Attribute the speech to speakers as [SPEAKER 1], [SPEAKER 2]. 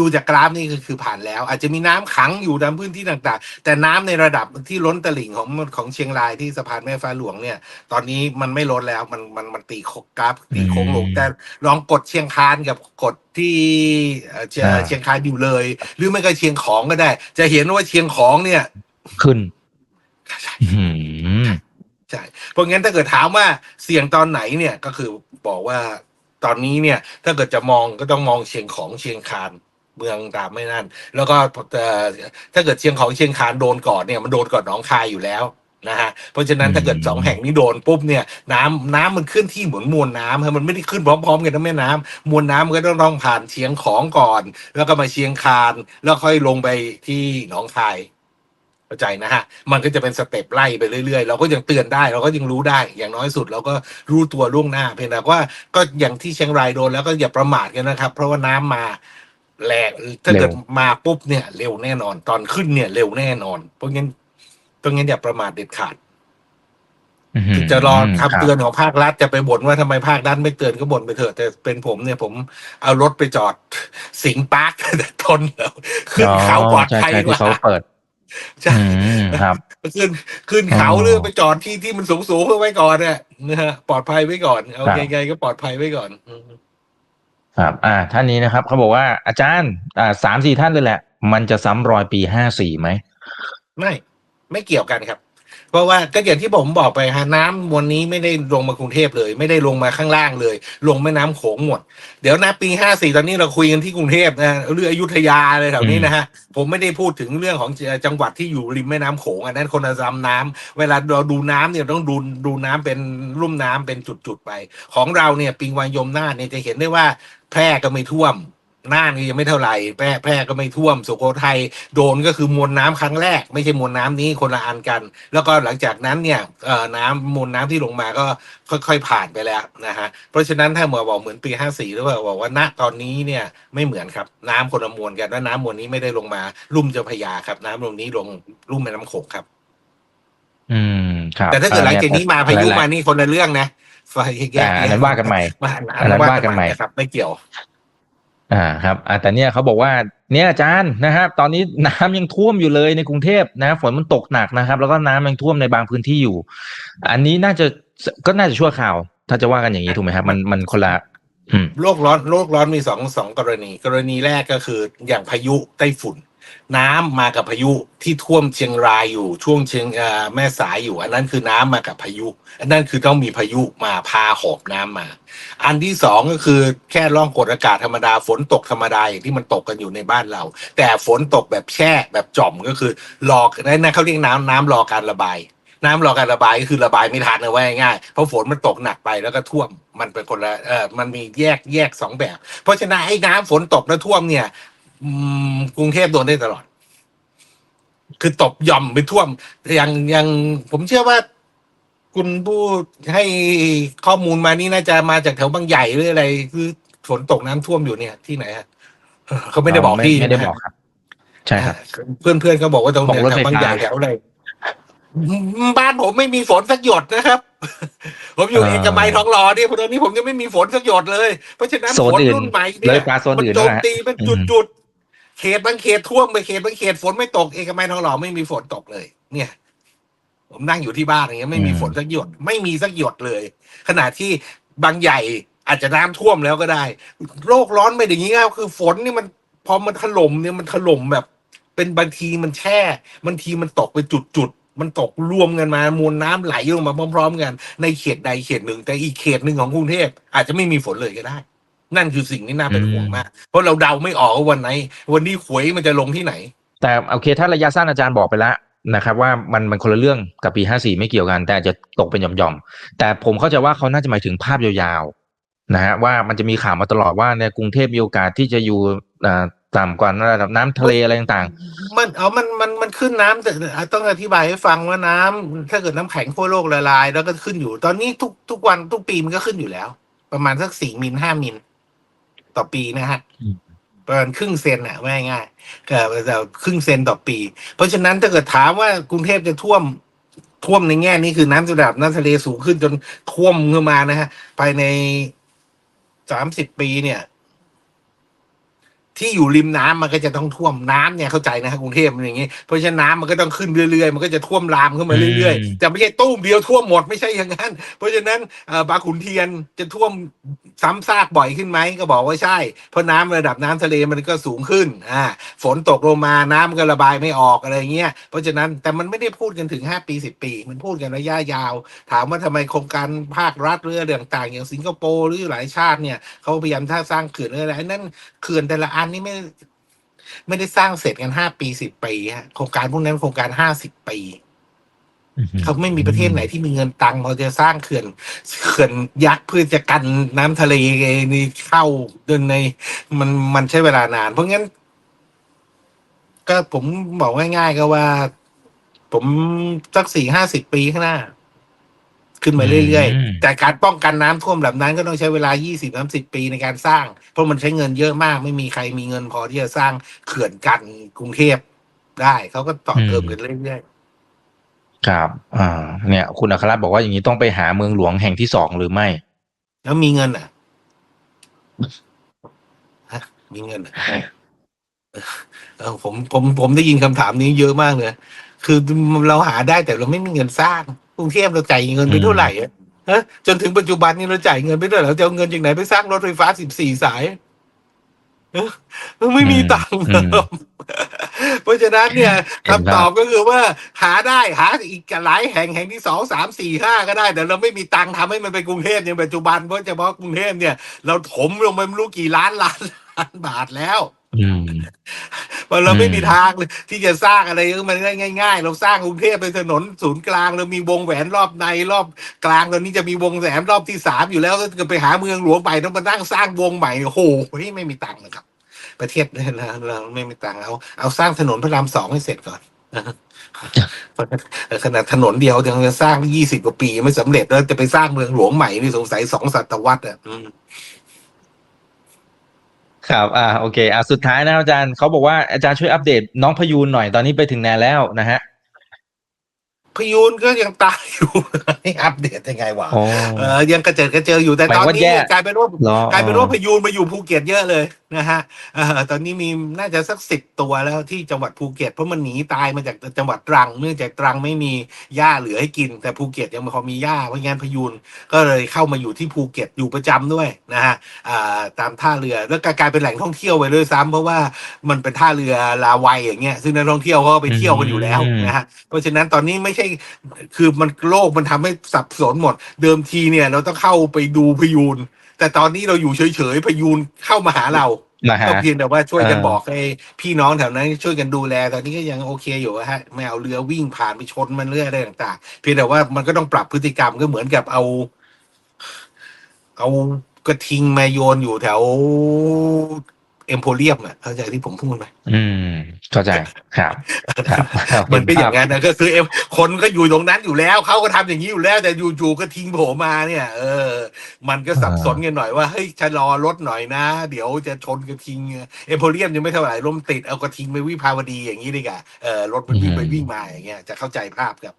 [SPEAKER 1] ดูจากกราฟนี่ก็คือผ่านแล้ว อาจจะมีน้ำขังอยู่ตามพื้นที่ต่างๆ แต่น้ำในระดับที่ล้นตลิ่งของของเชียงรายที่สะพานแม่ฟ้าหลวงเนี่ย ตอนนี้มันไม่ล้นแล้วมันมันมันตีโคกราฟตีโค้งลง
[SPEAKER 2] อืม
[SPEAKER 1] แต่ลองกดเชียงคานกับกดที่เอ่อเชีย
[SPEAKER 2] อ่า
[SPEAKER 1] เชียงคานอยู่เลย หรือไม่ก็เชียงของก็ได้ จะเห็นว่าเชียงของเนี่ย
[SPEAKER 2] ขึ้นอื้อหือ
[SPEAKER 1] ใช่เพราะงั้นถ้าเกิดถามว่าเสี่ยงตอนไหนเนี่ยก็คือบอกว่าตอนนี้เนี่ย ถ้าเกิดจะมองก็ต้องมองเชียงของเชียงคาน เมืองตามไม่นั่น แล้วก็เอ่อถ้าเกิดเชียงของเชียงคานโดนก่อนเนี่ยมันโดนก่อนหนองคายอยู่แล้วนะฮะเพราะฉะนั้นถ้าเกิดสองแห่งนี้โดนปุ๊บเนี่ยน้ำน้ำมันขึ้นที่เหมือนมวลน้ำฮะมันไม่ได้ขึ้นพร้อมๆกันทั้งแม่น้ำมวลน้ำมันก็ต้องต้องผ่านเชียงของก่อน แล้วก็มาเชียงคานแล้วค่อยลงไปที่หนองคายเข้าใจนะฮะมันก็จะเป็นสเต็ปไล่ไปเรื่อยๆ เราก็ยังเตือนได้ เราก็ยังรู้ได้ อย่างน้อยสุดเราก็รู้ตัวล่วงหน้า เพียงแต่ว่าก็อย่างที่เชียงรายโดนแล้วก็อย่าประมาทกันนะครับ เพราะว่าน้ำมา แรงถ้าเกิด
[SPEAKER 2] เร็ว
[SPEAKER 1] มาปุ๊บเนี่ย เร็วแน่นอน ตอนขึ้นเนี่ย เร็วแน่นอน เพราะงั้นเพราะงั้นอย่าประมาทเด็ดขาด
[SPEAKER 2] อื้อหือ
[SPEAKER 1] จะรอ
[SPEAKER 2] ค
[SPEAKER 1] คำ
[SPEAKER 2] รับ
[SPEAKER 1] เตือนของภาครัฐจะไปบ่นว่าทำไมภาครัฐไม่เตือนก็บ่นไปเถอะแต่เป็นผมเนี่ยผมเอารถไปจอดสิงห์ปาร์คแต่ทนแล้วขึ้นเขาปลอด
[SPEAKER 2] ใช่
[SPEAKER 1] ภัย
[SPEAKER 2] ใช่
[SPEAKER 1] ก
[SPEAKER 2] ที่
[SPEAKER 1] ว่า
[SPEAKER 2] เขาเปิด
[SPEAKER 1] ใช่
[SPEAKER 2] อืมครับ
[SPEAKER 1] ขึ้นขึ้นเขา
[SPEAKER 2] อ๋อ
[SPEAKER 1] หรือไปจอดที่ที่มันสูงสูงๆไว้ก่อนเนี่ยนะฮะปลอดภัยไว้ก่อนเอา
[SPEAKER 2] ครับ
[SPEAKER 1] ไงๆก็ปลอดภัยไว้ก่อนอืม
[SPEAKER 2] ครับอ่าท่านนี้นะครับเขาบอกว่าอาจารย์อ่าสามสี่ท่านเลยแหละ มันจะซ้ำรอยปีห้าสี่ไหม
[SPEAKER 1] ไม่ไม่เกี่ยวกันครับ เพราะว่าก็อย่างที่ผมบอกไปฮะน้ำวันนี้ไม่ได้ลงมากรุงเทพเลย ไม่ได้ลงมาข้างล่างเลย ลงแม่น้ำโขงหมด เดี๋ยวนะปีห้าสี่ตอนนี้เราคุยกันที่กรุงเทพนะเรื่องอยุธยาเลยแถวนี้นะฮะผมไม่ได้พูดถึงเรื่องของจังหวัดที่อยู่ริมแม่น้ำโขงอันนั้นคนละลำน้ำเวลาเราดูน้ำเนี่ยต้องดูดูน้ำเป็นรุ่มน้ำเป็นจุดๆไป ของเราเนี่ยปิงวางยมนานเนี่ยจะเห็นได้ว่า แพร่ก็ไม่ท่วมน่านก็ยังไม่เท่าไหร่แพร่แพร่ก็ไม่ท่วมสุโขทัยโดนก็คือมวลน้ำครั้งแรก ไม่ใช่มวลน้ำนี้คนละอันกัน แล้วก็หลังจากนั้นเนี่ยน้ำมวลน้ำที่ลงมาก็ค่อย ๆ ผ่านไปแล้วนะฮะเพราะฉะนั้นถ้าหมอบอกเหมือนปีห้าสี่หรือว่าบอกว่าณตอนนี้เนี่ยไม่เหมือนครับน้ำคนละมวลกันและน้ำมวลนี้ไม่ได้ลงมาลุ่มเจ้าพยาครับ น้ำลงนี้ลงลุ่มแม่น้ำโขงครับ
[SPEAKER 2] อืม
[SPEAKER 1] แต่ถ้าเกิดหลังจากนี้มาพายุมา
[SPEAKER 2] หล
[SPEAKER 1] นี่คนละเรื่องนะไฟแยก
[SPEAKER 2] อ่าอันนั้นว่ากันใหม่
[SPEAKER 1] ว่า
[SPEAKER 2] อันนั้นว่ากันใหม่
[SPEAKER 1] ครับ ไม่เกี่ยว
[SPEAKER 2] อ่าครับอ่าแต่เนี่ยเขาบอกว่าเนี่ยอาจารย์นะครับ ตอนนี้น้ำยังท่วมอยู่เลยในกรุงเทพนะฝนมันตกหนักนะครับ แล้วก็น้ำยังท่วมในบางพื้นที่อยู่ อันนี้น่าจะก็น่าจะชั่วคราว ถ้าจะว่ากันอย่างนี้ถูกไหมครับ มันมันคนละอืม
[SPEAKER 1] โลกร้อนโลกร้อนมีสองสองกรณี กรณีแรกก็คืออย่างพายุไต้ฝุ่น น้ำมากับพายุที่ท่วมเชียงรายอยู่ช่วงเชียงแม่สายอยู่ อันนั้นคือน้ำมากับพายุ อันนั้นคือต้องมีพายุมาพาหอบน้ำมา อันที่สองก็คือแค่ร่องกดอากาศธรรมดาฝนตกธรรมดาอย่างที่มันตกกันอยู่ในบ้านเรา แต่ฝนตกแบบแช่แบบจ่อมก็คือรอนั่นเขาเรียกน้ำน้ำรอการระบาย น้ำรอการระบายก็คือระบายไม่ทันนะว่าง่ายเพราะฝนมันตกหนักไปแล้วก็ท่วมมันเป็นคนละเออมันมีแยกแยกสองแบบ เพราะฉะนั้นไอ้น้ำฝนตกแล้วท่วมเนี่ย กรุงเทพโดนได้ตลอด คือตบหย่อมไปท่วมอย่างอย่างผมเชื่อว่า คุณผู้ให้ข้อมูลมานี่น่าจะมาจากแถวบางใหญ่หรืออะไร คือฝนตกน้ำท่วมอยู่เนี่ยที่ไหนฮะเออเขาไม่ได้บอกที่
[SPEAKER 2] ไม่ได้
[SPEAKER 1] นะฮะ
[SPEAKER 2] บอกครับ ใช่ครับ
[SPEAKER 1] เพื่อนเพื่อนๆก็บอกว่าตรง
[SPEAKER 2] บอกรถ
[SPEAKER 1] แถ
[SPEAKER 2] ไฟ
[SPEAKER 1] วบางใหญ่
[SPEAKER 2] ฟ้า
[SPEAKER 1] แถวอะไรบ้านผมไม่มีฝนสักหยดนะครับ ผมอยู่
[SPEAKER 2] เออ
[SPEAKER 1] เอกมัยทองหล่อเนี่ยตอนนี้ผมยังไม่มีฝนสักหยดเลย เพราะฉะนั้น
[SPEAKER 2] โซน
[SPEAKER 1] ฝน
[SPEAKER 2] อื่น
[SPEAKER 1] รุ่นใหม่
[SPEAKER 2] เล
[SPEAKER 1] เนี่ย
[SPEAKER 2] ยปลาโซน
[SPEAKER 1] มัน
[SPEAKER 2] อื่น
[SPEAKER 1] โจ
[SPEAKER 2] นะ
[SPEAKER 1] ม
[SPEAKER 2] ฮะ
[SPEAKER 1] ตีเป็น
[SPEAKER 2] อื
[SPEAKER 1] จุด
[SPEAKER 2] ม
[SPEAKER 1] จุดๆ เขตบางเขตท่วมไปเขตบางเขตฝนไม่ตกเอกมัยทองหล่อไม่มีฝนตกเลย เนี่ย ผมนั่งอยู่ที่บ้านอย่างเงี้ยไม่
[SPEAKER 2] มี
[SPEAKER 1] ฝนสักหยด ไม่มีสักหยดเลย ขณะที่บางใหญ่อาจจะน้ำท่วมแล้วก็ได้ โลกร้อนไม่ได้อย่างงี้ครับคือฝนนี่มันพอมันถล่มเนี่ยมันถล่มแบบ เป็นบางทีมันแช่บางทีมันตกไปจุดจุดๆมันตกรวมกันมามวลน้ำไหลลงมาพร้อม ๆ กัน ในเขตใดเขตหนึ่ง แต่อีกเขตหนึ่งของกรุงเทพอาจจะไม่มีฝนเลยก็ได้ นั่นคือสิ่งที่น่าเป็นห่วงมาก เพราะเราเดาไม่ออกว่าวันไหน วันนี้หวยมันจะลงที่ไหน
[SPEAKER 2] แต่โอเคถ้าระยะสั้นอาจารย์บอกไปแล้วนะครับว่ามันมันคนละเรื่องกับปีห้าสี่ไม่เกี่ยวกัน แต่อาจจะตกเป็นหย่อมๆ แต่ผมเข้าใจว่าเขาน่าจะหมายถึงภาพยาวๆนะฮะว่ามันจะมีข่าวมาตลอดว่าในกรุงเทพมีโอกาสที่จะอยู่อ่าต่ำกว่าระดับน้ำทะเลอะไรต่าง
[SPEAKER 1] มันเอามันมันมันขึ้นน้ำแต่ต้องอธิบายให้ฟังว่าน้ำถ้าเกิดน้ำแข็งขั้วโลกละลาย แล้วก็ขึ้นอยู่ ตอนนี้ทุกทุกวันทุกปีมันก็ขึ้นอยู่แล้ว ประมาณสักสี่มิลห้ามิล ต่อปีนะฮะ
[SPEAKER 2] อืม
[SPEAKER 1] ประมาณครึ่งเซนอะว่าง่ายๆก็แต่ครึ่งเซนต่อปี เพราะฉะนั้นถ้าเกิดถามว่ากรุงเทพจะท่วมท่วมในแง่นี้คือน้ำระดับน้ำทะเลสูงขึ้นจนท่วมขึ้นมานะฮะภายในสามสิบปีเนี่ย ที่อยู่ริมน้ำมันก็จะต้องท่วมน้ำเนี่ยเข้าใจนะกรุงเทพมันอย่างงี้เพราะฉะนั้นน้ำมันก็ต้องขึ้นเรื่อยๆ มันก็จะท่วมรามขึ้นมาเรื่อย
[SPEAKER 2] อืม
[SPEAKER 1] ๆแต่ไม่ใช่ตุ้มเดียวท่วมหมดไม่ใช่อย่างนั้น เพราะฉะนั้นเอ่อบางขุนเทียนจะท่วมซ้ำซากบ่อยขึ้นไหมก็บอกว่าใช่ เพราะน้ำระดับน้ำทะเลมันก็สูงขึ้นอ่าฝนตกลงมาน้ำมันก็ระบายไม่ออกอะไรเงี้ยเพราะฉะนั้นแต่มันไม่ได้พูดกันถึงห้าปีสิบปี มันพูดกันระยะยาว ถามว่าทำไมโครงการภาครัฐหรืออะไรต่างๆ อย่างสิงคโปร์หรือหลายชาติเนี่ยเขาพยายามท่าสร้างเขื่อนอะไรอันนั้นเขื่อนแต่ละอันนี่ไม่ไม่ได้สร้างเสร็จกันห้าปีสิบปีฮะโครงการพวกนั้นโครงการห้าสิบปีเขาไม่มีประเทศไหนที่มีเงินตังค์พอจะสร้างเขื่อนเขื่อนยักษ์เพื่อจะกันน้ำทะเลนี่เข้าเดินใน มันมันใช้เวลานาน เพราะงั้น ก็ผมบอกง่าย ๆ ก็ว่า ผมสักสี่ห้าสิบปีข้างหน้า ขึ้นมาเรื่อย
[SPEAKER 2] อืม
[SPEAKER 1] ๆ แต่การป้องกันน้ำท่วมแบบนั้นก็ต้องใช้เวลายี่สิบสามสิบปีในการสร้าง เพราะมันใช้เงินเยอะมาก ไม่มีใครมีเงินพอที่จะสร้างเขื่อนกันกรุงเทพได้ เขาก็ต่อเติมกันเรื่อยๆ
[SPEAKER 2] ครับอ่าเนี่ย คุณอัครรัตน์บอกว่าอย่างนี้ต้องไปหาเมืองหลวงแห่งที่สองหรือไม่
[SPEAKER 1] แล้วมีเงินอะฮะมีเงินอะเออผมผมผมได้ยินคำถามนี้เยอะมากเลย คือเราหาได้แต่เราไม่มีเงินสร้าง กรุงเทพเราจ่ายเงินไปเท่าไหร่อะฮะจนถึงปัจจุบันนี้เราจ่ายเงินไปเท่าไหร่เราจะเอาเงินจากไหนไปสร้างรถไฟฟ้าสิบสี่สายเออเราไม่มีตังค์
[SPEAKER 2] อืม
[SPEAKER 1] เพราะฉะนั้นเนี่ย
[SPEAKER 2] เห็นภาพ
[SPEAKER 1] คำตอบก็คือว่า หาได้หาอีกหลายแห่งแห่งที่สองสามสี่ห้าก็ได้ แต่เราไม่มีตังค์ทำให้มันเป็นกรุงเทพอย่างปัจจุบันเพราะเฉพาะกรุงเทพเนี่ย เราถมลงไปไม่รู้กี่ล้านล้านล้านบาทแล้ว
[SPEAKER 2] อืม
[SPEAKER 1] เพราะเราไม่
[SPEAKER 2] ม
[SPEAKER 1] มีทางเลยที่จะสร้างอะไรมันง่ายๆ เราสร้างกรุงเทพเป็นถนนศูนย์กลางเรามีวงแหวนรอบในรอบกลางตอนนี้จะมีวงแหวนรอบที่สามอยู่แล้วถ้าเกิดไปหาเมืองหลวงใหม่ต้องมานั่งสร้างวงใหม่โอ้โหไม่มีตังค์นะครับ ประเทศเราเราไม่มีตังค์เอาเอาสร้างถนนพระรามสองให้เสร็จก่อนขนาดถนนเดียวยังจะสร้างยี่สิบกว่าปีไม่สำเร็จแล้วจะไปสร้างเมืองหลวงใหม่นี่สงสัยสองศตวรรษอะอืม
[SPEAKER 2] ครับอ่าโอเคอ่าสุดท้ายนะครับอาจารย์เขาบอกว่าอาจารย์ช่วยอัปเดตน้องพยูนหน่อยตอนนี้ไปถึงไหนแล้วนะฮะ
[SPEAKER 1] พยูนก็ยังตายอยู่ให้อัปเดตยังไงวะ
[SPEAKER 2] โอ้
[SPEAKER 1] เออยังกระเจิดกระเจิงอยู่แต่
[SPEAKER 2] หมาย
[SPEAKER 1] ตอน
[SPEAKER 2] ว่า
[SPEAKER 1] นี้
[SPEAKER 2] แย่
[SPEAKER 1] กลายเป็นว่า
[SPEAKER 2] เหรอ ก
[SPEAKER 1] ลายเป็นว่าพยูนมาอยู่ภูเก็ตเยอะเลยนะฮะเออตอนนี้มีน่าจะสักสิบตัวแล้วที่จังหวัดภูเก็ตเพราะมันหนีตายมาจากจังหวัดตรัง เนื่องจากตรังไม่มีหญ้าเหลือให้กิน แต่ภูเก็ตยังพอมีหญ้าเพราะงั้นพยูนก็เลยเข้ามาอยู่ที่ภูเก็ตอยู่ประจำด้วยนะฮะอ่าตามท่าเรือแล้วก็กลายเป็นแหล่งท่องเที่ยวไปด้วยซ้ำเพราะว่ามันเป็นท่าเรือลาวัยอย่างเงี้ยซึ่งนักท่องเที่ยวเขาก็ไปเที่ยวกันอยู่แล้ว
[SPEAKER 2] อืม
[SPEAKER 1] นะฮะ เพราะฉะนั้นตอนนี้ไม่ใช่คือมันโลกมันทำให้สับสนหมด เดิมทีเนี่ยเราต้องเข้าไปดูพยูน แต่ตอนนี้เราอยู่เฉยๆพยูนเข้ามาหาเรา
[SPEAKER 2] นะฮะ
[SPEAKER 1] ก็เพียงแต่ว่าช่วยกัน
[SPEAKER 2] เออ
[SPEAKER 1] บอกให้พี่น้องแถวนั้นช่วยกันดูแล ตอนนี้ก็ยังโอเคอยู่อะฮะไม่เอาเรือวิ่งผ่านไปชนมันเรื่อยอะไรต่างๆ เพียงแต่ว่ามันก็ต้องปรับพฤติกรรมก็เหมือนกับเอา เอากระทิงมาโยนอยู่แถว เอ็มโพเรียมอะเข้าใจที่ผมพูดไหม
[SPEAKER 2] อืมเข้าใจครับครับ
[SPEAKER 1] มันเป็นอย่าง
[SPEAKER 2] นั้น
[SPEAKER 1] นั้นนะก็คือเอ็มคนก็อยู่ตรงนั้นอยู่แล้วเขาก็ทำอย่างนี้อยู่แล้วแต่อยู่ๆก็ทิ้งโผล่มาเนี่ย เออ มันก็สับสนกันหน่อยว่าเฮ้ยชะลอรถหน่อยนะ เดี๋ยวจะชนกระทิงเอ็มโพเรียมยังไม่เท่าไหร่ลมติดเอากระทิงไปวิภาวดีอย่างนี้ดีกว่าเออรถมันวิ่งไปวิ่งมาอย่างเงี้ยจะเข้าใจภาพครับ